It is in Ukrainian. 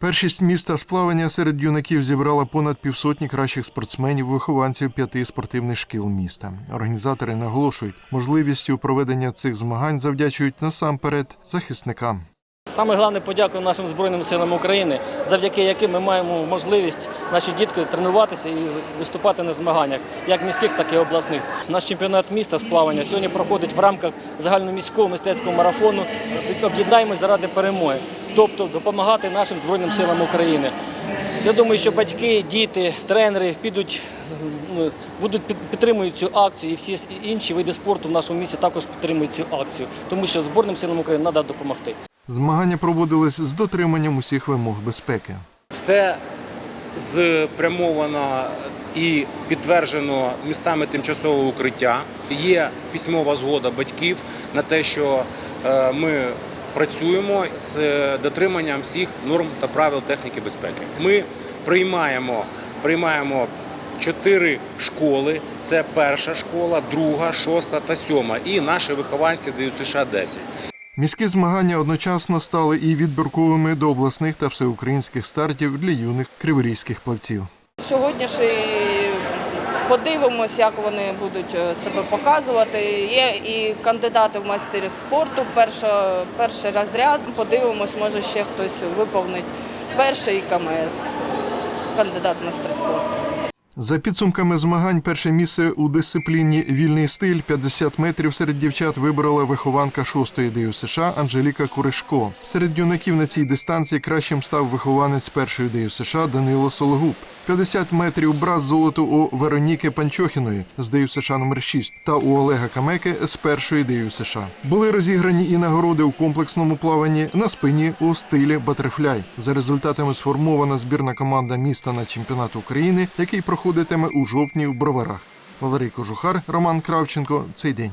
Першість міста з плавання серед юнаків зібрала понад півсотні кращих спортсменів, вихованців п'яти спортивних шкіл міста. Організатори наголошують, можливістю проведення цих змагань завдячують насамперед захисникам. Саме головне подякую нашим Збройним силам України, завдяки яким ми маємо можливість наші дітки тренуватися і виступати на змаганнях, як міських, так і обласних. Наш чемпіонат міста з плавання сьогодні проходить в рамках загальноміського мистецького марафону. Об'єднаємось заради перемоги, тобто допомагати нашим Збройним силам України. Я думаю, що батьки, діти, тренери підуть, ну, будуть підтримують цю акцію, і всі інші види спорту в нашому місті також підтримують цю акцію, тому що Збройним силам України треба допомогти. Змагання проводились з дотриманням усіх вимог безпеки. Все спрямовано і підтверджено містами тимчасового укриття. Є письмова згода батьків на те, що е, ми працюємо з дотриманням всіх норм та правил техніки безпеки. Ми приймаємо, приймаємо чотири школи: це перша школа, друга, шоста та сьома. І наші вихованці дають США 10. Міські змагання одночасно стали і відбірковими до обласних та всеукраїнських стартів для юних криворізьких плавців. Сьогодні ж подивимось, як вони будуть е, себе показувати. Є і кандидати в майстері спорту, перша, перший розряд. Подивимось, може ще хтось виповнить перший КМС, кандидат в майстер спорту. За підсумками змагань, перше місце у дисципліні Вільний стиль 50 метрів серед дівчат вибрала вихованка 6-ї ДЮ США Анжеліка Куришко. Серед юнаків на цій дистанції кращим став вихованець першої ДЮ США Данило Сологуб. 50 метрів браз золото у Вероніки Панчохіної з ДЮ США номер 6 та у Олега Камеки з першої ДЮ США. Були розіграні і нагороди у комплексному плаванні на спині у стилі батерфляй. За результатами сформована збірна команда міста на чемпіонат України, який проходитиме у жовтні в Броварах. Валерій Кожухар, Роман Кравченко. Цей день.